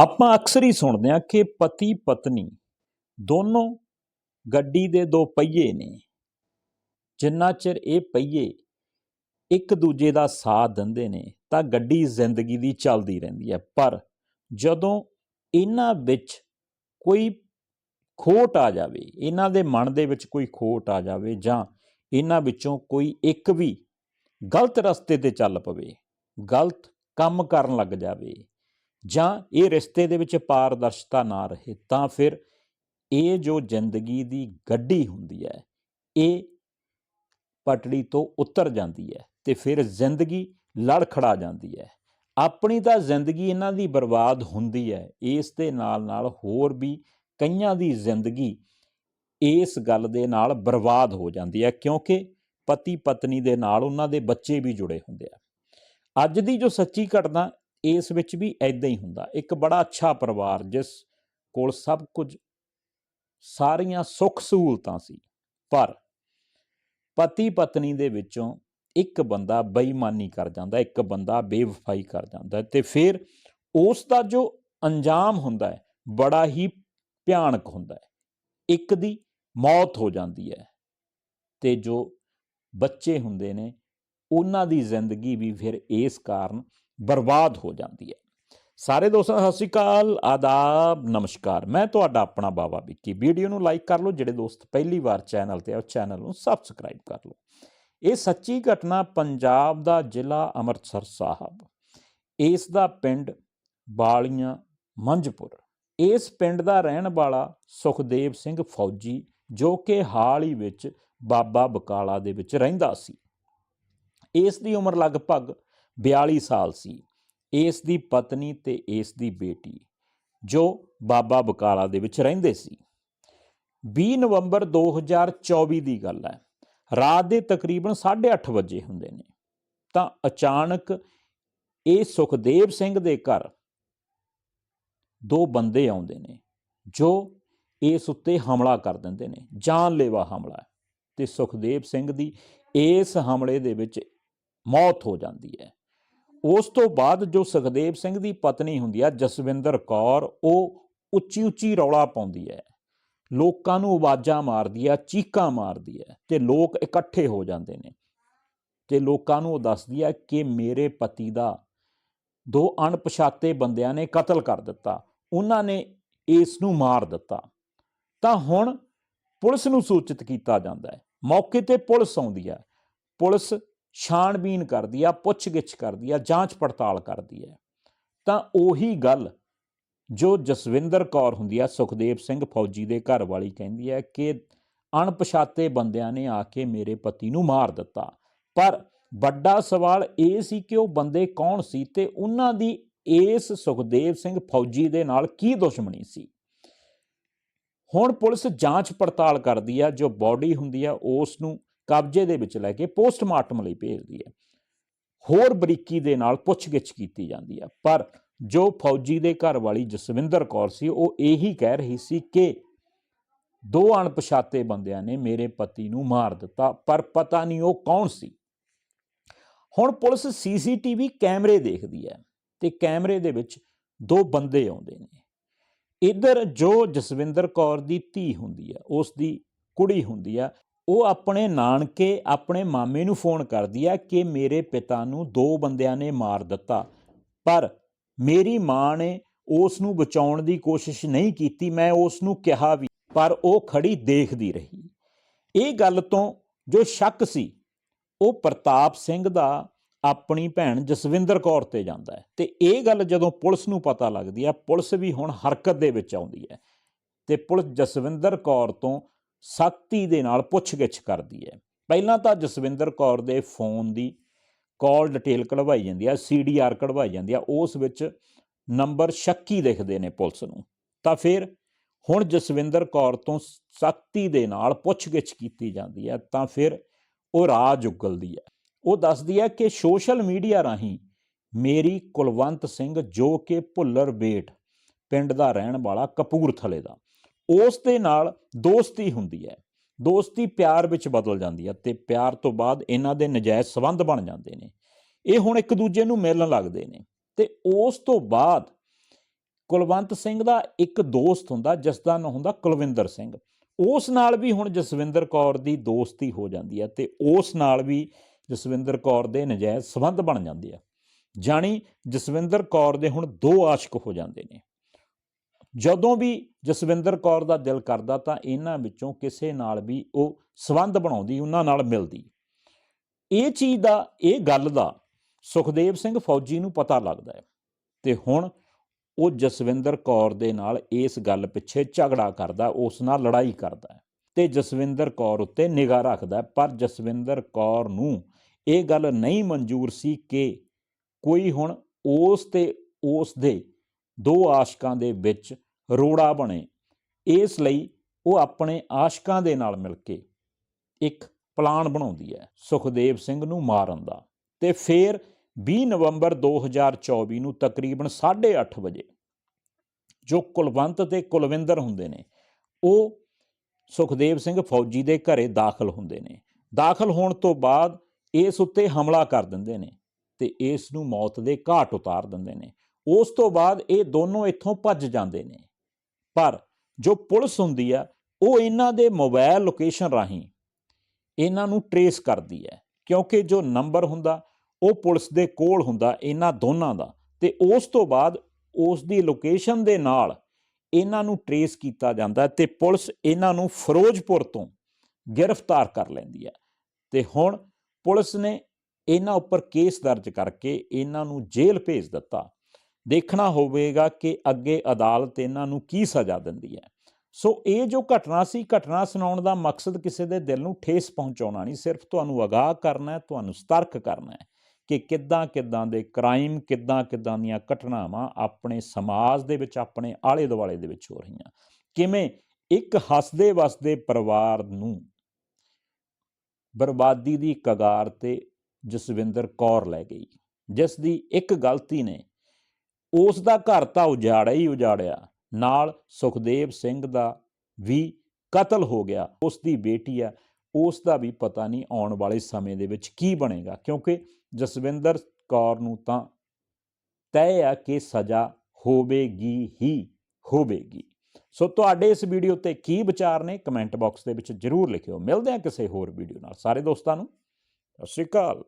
ਆਪਾਂ ਅਕਸਰ ਹੀ ਸੁਣਦੇ ਹਾਂ ਕਿ ਪਤੀ ਪਤਨੀ ਦੋਨੋਂ ਗੱਡੀ ਦੇ ਦੋ ਪਹੀਏ ਨੇ। ਜਿੰਨਾ ਚਿਰ ਇਹ ਪਹੀਏ ਇੱਕ ਦੂਜੇ ਦਾ ਸਾਥ ਦਿੰਦੇ ਨੇ, ਤਾਂ ਗੱਡੀ ਜ਼ਿੰਦਗੀ ਦੀ ਚੱਲਦੀ ਰਹਿੰਦੀ ਹੈ। ਪਰ ਜਦੋਂ ਇਹਨਾਂ ਵਿੱਚ ਕੋਈ ਖੋਟ ਆ ਜਾਵੇ, ਇਹਨਾਂ ਦੇ ਮਨ ਦੇ ਵਿੱਚ ਕੋਈ ਖੋਟ ਆ ਜਾਵੇ ਜਾਂ ਇਹਨਾਂ ਵਿੱਚੋਂ ਕੋਈ ਇੱਕ ਵੀ ਗਲਤ ਰਸਤੇ ਤੇ ਚੱਲ ਪਵੇ, ਗਲਤ ਕੰਮ ਕਰਨ ਲੱਗ ਜਾਵੇ ਜਾਂ ਇਹ ਰਿਸ਼ਤੇ ਦੇ ਵਿੱਚ ਪਾਰਦਰਸ਼ਤਾ ਨਾ ਰਹੇ, ਤਾਂ ਫਿਰ ਇਹ ਜੋ ਜ਼ਿੰਦਗੀ ਦੀ ਗੱਡੀ ਹੁੰਦੀ ਹੈ, ਇਹ ਪਟੜੀ ਤੋਂ ਉਤਰ ਜਾਂਦੀ ਹੈ ਤੇ ਫਿਰ ਜ਼ਿੰਦਗੀ ਲੜ ਖੜਾ ਜਾਂਦੀ ਹੈ। ਆਪਣੀ ਤਾਂ ਜ਼ਿੰਦਗੀ ਇਹਨਾਂ ਦੀ ਬਰਬਾਦ ਹੁੰਦੀ ਹੈ, ਇਸ ਦੇ ਨਾਲ ਨਾਲ ਹੋਰ ਵੀ ਕਈਆਂ ਦੀ ਜ਼ਿੰਦਗੀ ਇਸ ਗੱਲ ਦੇ ਨਾਲ ਬਰਬਾਦ ਹੋ ਜਾਂਦੀ ਹੈ, ਕਿਉਂਕਿ ਪਤੀ ਪਤਨੀ ਦੇ ਨਾਲ ਉਹਨਾਂ ਦੇ ਬੱਚੇ ਵੀ ਜੁੜੇ ਹੁੰਦੇ ਆ। ਅੱਜ ਦੀ ਜੋ ਸੱਚੀ ਘਟਨਾ ਇਸ ਵਿੱਚ ਵੀ ਐਦਾਂ ਹੀ ਹੁੰਦਾ। ਇੱਕ ਬੜਾ ਅੱਛਾ ਪਰਿਵਾਰ, ਜਿਸ ਕੋਲ ਸਭ ਕੁਝ, ਸਾਰੀਆਂ ਸੁੱਖ ਸਹੂਲਤਾਂ ਸੀ, ਪਰ ਪਤੀ ਪਤਨੀ ਦੇ ਵਿੱਚੋਂ ਇੱਕ ਬੰਦਾ ਬੇਈਮਾਨੀ ਕਰ ਜਾਂਦਾ, ਇੱਕ ਬੰਦਾ ਬੇਵਫਾਈ ਕਰ ਜਾਂਦਾ ਤੇ ਫਿਰ ਉਸ ਦਾ ਜੋ ਅੰਜਾਮ ਹੁੰਦਾ ਹੈ, ਬੜਾ ਹੀ ਭਿਆਨਕ ਹੁੰਦਾ ਹੈ। ਇੱਕ ਦੀ ਮੌਤ ਹੋ ਜਾਂਦੀ ਹੈ ਤੇ ਜੋ ਬੱਚੇ ਹੁੰਦੇ ਨੇ, ਉਹਨਾਂ ਦੀ ਜ਼ਿੰਦਗੀ ਵੀ ਫਿਰ ਇਸ ਕਾਰਨ ਬਰਬਾਦ ਹੋ ਜਾਂਦੀ ਹੈ। ਸਾਰੇ ਦੋਸਤਾਂ, ਸਤਿ ਸ਼੍ਰੀ ਅਕਾਲ, ਆਦਾਬ, ਨਮਸਕਾਰ। ਮੈਂ ਤੁਹਾਡਾ ਆਪਣਾ ਬਾਬਾ ਵਿੱਕੀ। ਵੀਡੀਓ ਨੂੰ ਲਾਈਕ ਕਰ ਲਓ, ਜਿਹੜੇ ਦੋਸਤ ਪਹਿਲੀ ਵਾਰ ਚੈਨਲ ਤੇ ਆ, ਉਹ ਚੈਨਲ ਨੂੰ ਸਬਸਕ੍ਰਾਈਬ ਕਰ ਲਓ। ਇਹ ਸੱਚੀ ਘਟਨਾ ਪੰਜਾਬ ਦਾ ਜ਼ਿਲ੍ਹਾ ਅੰਮ੍ਰਿਤਸਰ ਸਾਹਿਬ, ਇਸ ਦਾ ਪਿੰਡ ਬਾਲੀਆਂ, ਮੰਝਪੁਰ। ਇਸ ਪਿੰਡ ਦਾ ਰਹਿਣ ਵਾਲਾ ਸੁਖਦੇਵ ਸਿੰਘ ਫੌਜੀ, ਜੋ ਕਿ ਹਾਲ ਹੀ ਵਿੱਚ ਬਾਬਾ ਬਕਾਲਾ ਦੇ ਵਿੱਚ ਰਹਿੰਦਾ ਸੀ। ਇਸ ਦੀ ਉਮਰ ਲਗਭਗ 42 ਸਾਲ ਸੀ। ਇਸ ਦੀ ਪਤਨੀ ਤੇ ਇਸ ਦੀ ਬੇਟੀ, ਜੋ ਬਾਬਾ ਬਕਾਲਾ ਦੇ ਵਿੱਚ ਰਹਿੰਦੇ ਸੀ। 20 ਨਵੰਬਰ 2024 ਦੀ ਗੱਲ ਹੈ। ਰਾਤ ਦੇ ਤਕਰੀਬਨ 8:30 ਵਜੇ ਹੁੰਦੇ ਨੇ। ਤਾਂ ਅਚਾਨਕ ਇਹ ਸੁਖਦੇਵ ਸਿੰਘ ਦੇ ਘਰ ਦੋ ਬੰਦੇ ਆਉਂਦੇ ਨੇ, ਜੋ ਇਸ ਉੱਤੇ ਹਮਲਾ ਕਰ ਦਿੰਦੇ ਨੇ, ਜਾਨਲੇਵਾ ਹਮਲਾ ਹੈ। ਤੇ ਸੁਖਦੇਵ ਸਿੰਘ ਦੀ ਇਸ ਹਮਲੇ ਦੇ ਵਿੱਚ ਮੌਤ ਹੋ ਜਾਂਦੀ ਹੈ। ਉਸ ਤੋਂ ਬਾਅਦ ਜੋ ਸੁਖਦੇਵ ਸਿੰਘ ਦੀ ਪਤਨੀ ਹੁੰਦੀ ਹੈ ਜਸਵਿੰਦਰ ਕੌਰ, ਉਹ ਉੱਚੀ ਉੱਚੀ ਰੌਲਾ ਪਾਉਂਦੀ ਹੈ। ਲੋਕਾਂ ਨੂੰ ਆਵਾਜ਼ਾਂ ਮਾਰਦੀ ਹੈ, ਚੀਕਾਂ ਮਾਰਦੀ ਹੈ ਤੇ ਲੋਕ ਇਕੱਠੇ ਹੋ ਜਾਂਦੇ ਨੇ। ਤੇ ਲੋਕਾਂ ਨੂੰ ਉਹ ਦੱਸਦੀ ਹੈ ਕਿ ਮੇਰੇ ਪਤੀ ਦਾ ਦੋ ਅਣਪਛਾਤੇ ਬੰਦਿਆਂ ਨੇ ਕਤਲ ਕਰ ਦਿੱਤਾ। ਉਹਨਾਂ ਨੇ ਇਸ ਨੂੰ ਮਾਰ ਦਿੱਤਾ। ਤਾਂ ਹੁਣ ਪੁਲਿਸ ਨੂੰ ਸੂਚਿਤ ਕੀਤਾ ਜਾਂਦਾ ਹੈ। ਮੌਕੇ ਤੇ ਪੁਲਿਸ ਆਉਂਦੀ ਹੈ। ਪੁਲਿਸ ਛਾਣਬੀਨ ਕਰਦੀ ਆ, ਪੁੱਛਗਿੱਛ ਕਰਦੀ ਆ, ਜਾਂਚ ਪੜਤਾਲ ਕਰਦੀ ਹੈ ਤਾਂ ਉਹੀ ਗੱਲ ਜੋ ਜਸਵਿੰਦਰ ਕੌਰ ਹੁੰਦੀ ਆ, ਸੁਖਦੇਵ ਸਿੰਘ ਫੌਜੀ ਦੇ ਘਰ ਵਾਲੀ ਕਹਿੰਦੀ ਹੈ ਕਿ ਅਣਪਛਾਤੇ ਬੰਦਿਆਂ ਨੇ ਆ ਕੇ ਮੇਰੇ ਪਤੀ ਨੂੰ ਮਾਰ ਦਿੱਤਾ। ਪਰ ਵੱਡਾ ਸਵਾਲ ਇਹ ਸੀ ਕਿ ਉਹ ਬੰਦੇ ਕੌਣ ਸੀ ਤੇ ਉਹਨਾਂ ਦੀ ਇਸ ਸੁਖਦੇਵ ਸਿੰਘ ਫੌਜੀ ਦੇ ਨਾਲ ਕੀ ਦੁਸ਼ਮਣੀ ਸੀ। ਹੁਣ ਪੁਲਿਸ ਜਾਂਚ ਪੜਤਾਲ ਕਰਦੀ ਆ, ਜੋ ਬਾਡੀ ਹੁੰਦੀ ਆ, ਉਸ ਨੂੰ ਕਬਜ਼ੇ ਦੇ ਵਿੱਚ ਲੈ ਕੇ ਪੋਸਟਮਾਰਟਮ ਲਈ ਭੇਜਦੀ ਹੈ। ਹੋਰ ਬਰੀਕੀ ਦੇ ਨਾਲ ਪੁੱਛਗਿੱਛ ਕੀਤੀ ਜਾਂਦੀ ਹੈ। ਪਰ ਜੋ ਫੌਜੀ ਦੇ ਘਰ ਵਾਲੀ ਜਸਵਿੰਦਰ ਕੌਰ ਸੀ, ਉਹ ਇਹੀ ਕਹਿ ਰਹੀ ਸੀ ਕਿ ਦੋ ਅਣਪਛਾਤੇ ਬੰਦਿਆਂ ਨੇ ਮੇਰੇ ਪਤੀ ਨੂੰ ਮਾਰ ਦਿੱਤਾ, ਪਰ ਪਤਾ ਨਹੀਂ ਉਹ ਕੌਣ ਸੀ। ਹੁਣ ਪੁਲਿਸ ਸੀਸੀਟੀਵੀ ਕੈਮਰੇ ਦੇਖਦੀ ਹੈ ਤੇ ਕੈਮਰੇ ਦੇ ਵਿੱਚ ਦੋ ਬੰਦੇ ਆਉਂਦੇ ਨੇ। ਇਧਰ ਜੋ ਜਸਵਿੰਦਰ ਕੌਰ ਦੀ ਧੀ ਹੁੰਦੀ ਹੈ, ਉਸ ਦੀ ਕੁੜੀ ਹੁੰਦੀ ਆ ਉਹ ਆਪਣੇ ਨਾਨਕੇ ਆਪਣੇ ਮਾਮੇ ਨੂੰ ਫੋਨ ਕਰਦੀ ਆ ਕਿ ਮੇਰੇ ਪਿਤਾ ਨੂੰ ਦੋ ਬੰਦਿਆਂ ਨੇ ਮਾਰ ਦਿੱਤਾ। ਪਰ ਮੇਰੀ ਮਾਂ ਨੇ ਉਸ ਨੂੰ ਬਚਾਉਣ ਦੀ ਕੋਸ਼ਿਸ਼ ਨਹੀਂ ਕੀਤੀ, ਮੈਂ ਉਸ ਨੂੰ ਕਿਹਾ ਵੀ, ਪਰ ਉਹ ਖੜੀ ਦੇਖਦੀ ਰਹੀ। ਇਹ ਗੱਲ ਤੋਂ ਜੋ ਸ਼ੱਕ ਸੀ, ਉਹ ਪ੍ਰਤਾਪ ਸਿੰਘ ਦਾ ਆਪਣੀ ਭੈਣ ਜਸਵਿੰਦਰ ਕੌਰ ਤੇ ਜਾਂਦਾ ਹੈ। ਤੇ ਇਹ ਗੱਲ ਜਦੋਂ ਪੁਲਿਸ ਨੂੰ ਪਤਾ ਲੱਗਦੀ ਹੈ ਪੁਲਿਸ ਵੀ ਹੁਣ ਹਰਕਤ ਦੇ ਵਿੱਚ ਆਉਂਦੀ ਹੈ। ਤੇ ਪੁਲਿਸ ਜਸਵਿੰਦਰ ਕੌਰ ਤੋਂ ਸਖਤੀ ਦੇ ਨਾਲ ਪੁੱਛਗਿੱਛ ਕਰਦੀ ਹੈ। ਪਹਿਲਾਂ ਤਾਂ ਜਸਵਿੰਦਰ ਕੌਰ ਦੇ ਫੋਨ ਦੀ ਕਾਲ ਡਿਟੇਲ ਕਢਵਾਈ ਜਾਂਦੀ ਹੈ ਸੀਡੀਆਰ ਕਢਵਾਈ ਜਾਂਦੀ ਹੈ ਉਸ ਵਿੱਚ ਨੰਬਰ ਸ਼ੱਕੀ ਦਿਖਦੇ ਨੇ ਪੁਲਿਸ ਨੂੰ। ਤਾਂ ਫਿਰ ਹੁਣ ਜਸਵਿੰਦਰ ਕੌਰ ਤੋਂ ਸਖਤੀ ਦੇ ਨਾਲ ਪੁੱਛਗਿੱਛ ਕੀਤੀ ਜਾਂਦੀ ਹੈ, ਤਾਂ ਫਿਰ ਉਹ ਰਾਜ ਉਗਲਦੀ ਹੈ। ਉਹ ਦੱਸਦੀ ਹੈ ਕਿ ਸੋਸ਼ਲ ਮੀਡੀਆ ਰਾਹੀਂ ਮੇਰੀ ਕੁਲਵੰਤ ਸਿੰਘ ਜੋ ਕਿ ਭੁੱਲਰ ਬੇਟ, ਪਿੰਡ ਦਾ ਰਹਿਣ ਵਾਲਾ ਕਪੂਰਥਲੇ ਦਾ ਉਸ ਦੇ ਨਾਲ ਦੋਸਤੀ ਹੁੰਦੀ ਹੈ। ਦੋਸਤੀ ਪਿਆਰ ਵਿੱਚ ਬਦਲ ਜਾਂਦੀ ਹੈ ਤੇ ਪਿਆਰ ਤੋਂ ਬਾਅਦ ਇਹਨਾਂ ਦੇ ਨਜਾਇਜ਼ ਸਬੰਧ ਬਣ ਜਾਂਦੇ ਨੇ। ਇਹ ਹੁਣ ਇੱਕ ਦੂਜੇ ਨੂੰ ਮਿਲਣ ਲੱਗਦੇ ਨੇ ਤੇ ਉਸ ਤੋਂ ਬਾਅਦ ਕੁਲਵੰਤ ਸਿੰਘ ਦਾ ਇੱਕ ਦੋਸਤ ਹੁੰਦਾ, ਜਿਸ ਦਾ ਨਾਂ ਹੁੰਦਾ ਕੁਲਵਿੰਦਰ ਸਿੰਘ। ਉਸ ਨਾਲ ਵੀ ਹੁਣ ਜਸਵਿੰਦਰ ਕੌਰ ਦੀ ਦੋਸਤੀ ਹੋ ਜਾਂਦੀ ਹੈ ਤੇ ਉਸ ਨਾਲ ਵੀ ਜਸਵਿੰਦਰ ਕੌਰ ਦੇ ਨਜਾਇਜ਼ ਸਬੰਧ ਬਣ ਜਾਂਦੇ ਆ। ਜਾਣੀ ਜਸਵਿੰਦਰ ਕੌਰ ਦੇ ਹੁਣ ਦੋ ਆਸ਼ਿਕ ਹੋ ਜਾਂਦੇ ਨੇ। ਜਦੋਂ ਵੀ ਜਸਵਿੰਦਰ ਕੌਰ ਦਾ ਦਿਲ ਕਰਦਾ ਤਾਂ ਇਹਨਾਂ ਵਿੱਚੋਂ ਕਿਸੇ ਨਾਲ ਵੀ ਉਹ ਸਬੰਧ ਬਣਾਉਂਦੀ, ਉਹਨਾਂ ਨਾਲ ਮਿਲਦੀ। ਇਹ ਚੀਜ਼ ਦਾ, ਇਹ ਗੱਲ ਦਾ ਸੁਖਦੇਵ ਸਿੰਘ ਫੌਜੀ ਨੂੰ ਪਤਾ ਲੱਗਦਾ ਹੈ ਤੇ ਹੁਣ ਉਹ ਜਸਵਿੰਦਰ ਕੌਰ ਦੇ ਨਾਲ ਇਸ ਗੱਲ ਪਿੱਛੇ ਝਗੜਾ ਕਰਦਾ, ਉਸ ਨਾਲ ਲੜਾਈ ਕਰਦਾ ਹੈ ਤੇ ਜਸਵਿੰਦਰ ਕੌਰ ਉੱਤੇ ਨਿਗਾਹ ਰੱਖਦਾ ਪਰ ਜਸਵਿੰਦਰ ਕੌਰ ਨੂੰ ਇਹ ਗੱਲ ਨਹੀਂ ਮਨਜ਼ੂਰ ਸੀ ਕਿ ਕੋਈ ਹੁਣ ਉਸ ਤੇ, ਉਸ ਦੇ ਦੋ ਆਸ਼ਕਾਂ ਦੇ ਵਿੱਚ ਰੋੜਾ ਬਣੇ। ਇਸ ਲਈ ਉਹ ਆਪਣੇ ਆਸ਼ਕਾਂ ਦੇ ਨਾਲ ਮਿਲ ਕੇ ਇੱਕ ਪਲਾਨ ਬਣਾਉਂਦੀ ਹੈ ਸੁਖਦੇਵ ਸਿੰਘ ਨੂੰ ਮਾਰਨ ਦਾ। ਤੇ ਫਿਰ 20 ਨਵੰਬਰ 2024 ਨੂੰ ਤਕਰੀਬਨ 8:30 ਵਜੇ ਜੋ ਕੁਲਵੰਤ ਤੇ ਕੁਲਵਿੰਦਰ ਹੁੰਦੇ ਨੇ, ਉਹ ਸੁਖਦੇਵ ਸਿੰਘ ਫੌਜੀ ਦੇ ਘਰੇ ਦਾਖਲ ਹੁੰਦੇ ਨੇ। ਦਾਖਲ ਹੋਣ ਤੋਂ ਬਾਅਦ ਇਸ ਉੱਤੇ ਹਮਲਾ ਕਰ ਦਿੰਦੇ ਨੇ ਤੇ ਇਸ ਨੂੰ ਮੌਤ ਦੇ ਘਾਟ ਉਤਾਰ ਦਿੰਦੇ ਨੇ। ਉਸ ਤੋਂ ਬਾਅਦ ਇਹ ਦੋਨੋਂ ਇੱਥੋਂ ਭੱਜ ਜਾਂਦੇ ਨੇ। ਪਰ ਜੋ ਪੁਲਿਸ ਹੁੰਦੀ ਆ, ਉਹ ਇਹਨਾਂ ਦੇ ਮੋਬਾਈਲ ਲੋਕੇਸ਼ਨ ਰਾਹੀਂ ਇਹਨਾਂ ਨੂੰ ਟਰੇਸ ਕਰਦੀ ਹੈ। ਕਿਉਂਕਿ ਜੋ ਨੰਬਰ ਹੁੰਦਾ, ਉਹ ਪੁਲਿਸ ਦੇ ਕੋਲ ਹੁੰਦਾ ਇਹਨਾਂ ਦੋਨਾਂ ਦਾ। ਤੇ ਉਸ ਤੋਂ ਬਾਅਦ ਉਸ ਦੀ ਲੋਕੇਸ਼ਨ ਦੇ ਨਾਲ ਇਹਨਾਂ ਨੂੰ ਟਰੇਸ ਕੀਤਾ ਜਾਂਦਾ ਹੈ ਤੇ ਪੁਲਿਸ ਇਹਨਾਂ ਨੂੰ ਫਿਰੋਜ਼ਪੁਰ ਤੋਂ ਗ੍ਰਿਫਤਾਰ ਕਰ ਲੈਂਦੀ ਹੈ। ਤੇ ਹੁਣ ਪੁਲਿਸ ਨੇ ਇਹਨਾਂ ਉੱਪਰ ਕੇਸ ਦਰਜ ਕਰਕੇ ਇਹਨਾਂ ਨੂੰ ਜੇਲ੍ਹ ਭੇਜ ਦਿੱਤਾ। ਦੇਖਣਾ ਹੋਵੇਗਾ ਕਿ ਅੱਗੇ ਅਦਾਲਤ ਇਹਨਾਂ ਨੂੰ ਕੀ ਸਜ਼ਾ ਦਿੰਦੀ ਹੈ। ਸੋ ਇਹ ਜੋ ਘਟਨਾ ਸੀ, ਘਟਨਾ ਸੁਣਾਉਣ ਦਾ ਮਕਸਦ ਕਿਸੇ ਦੇ ਦਿਲ ਨੂੰ ਠੇਸ ਪਹੁੰਚਾਉਣਾ ਨਹੀਂ, ਸਿਰਫ ਤੁਹਾਨੂੰ ਅਗਾਹ ਕਰਨਾ ਹੈ, ਤੁਹਾਨੂੰ ਸਤਰਕ ਕਰਨਾ ਹੈ ਕਿ ਕਿੱਦਾਂ ਕਿੱਦਾਂ ਦੇ ਕ੍ਰਾਈਮ, ਕਿੱਦਾਂ ਕਿੱਦਾਂ ਦੀਆਂ ਘਟਨਾਵਾਂ ਆਪਣੇ ਸਮਾਜ ਦੇ ਵਿੱਚ, ਆਪਣੇ ਆਲੇ ਦੁਆਲੇ ਦੇ ਵਿੱਚ ਹੋ ਰਹੀਆਂ। ਕਿਵੇਂ ਇੱਕ ਹੱਸਦੇ ਵਸਦੇ ਪਰਿਵਾਰ ਨੂੰ ਬਰਬਾਦੀ ਦੀ ਕਗਾਰ ਤੇ ਜਸਵਿੰਦਰ ਕੌਰ ਲੈ ਗਈ, ਜਿਸ ਦੀ ਇੱਕ ਗਲਤੀ ਨੇ ਉਸ ਦਾ ਘਰ ਤਾਂ ਉਜਾੜਿਆ ਹੀ ਉਜਾੜਿਆ। ਨਾਲ ਸੁਖਦੇਵ ਸਿੰਘ ਦਾ ਵੀ ਕਤਲ ਹੋ ਗਿਆ। ਉਸ ਦੀ ਬੇਟੀ ਆ ਉਸ ਦਾ ਵੀ ਪਤਾ ਨਹੀਂ ਆਉਣ ਵਾਲੇ ਸਮੇਂ ਦੇ ਵਿੱਚ ਕੀ ਬਣੇਗਾ, ਕਿਉਂਕਿ ਜਸਵਿੰਦਰ ਕੌਰ ਨੂੰ ਤਾਂ ਤੈਅ ਆ ਕਿ ਸਜ਼ਾ ਹੋਵੇਗੀ ਹੀ ਹੋਵੇਗੀ। ਸੋ ਤੁਹਾਡੇ ਇਸ ਵੀਡੀਓ ਤੇ ਕੀ ਵਿਚਾਰ ਨੇ ਕਮੈਂਟ ਬਾਕਸ ਦੇ ਵਿੱਚ ਜਰੂਰ ਲਿਖਿਓ। ਮਿਲਦੇ ਹਾਂ ਕਿਸੇ ਹੋਰ ਵੀਡੀਓ ਨਾਲ। ਸਾਰੇ ਦੋਸਤਾਂ ਨੂੰ, ਸਤਿ ਸ਼੍ਰੀ ਅਕਾਲ।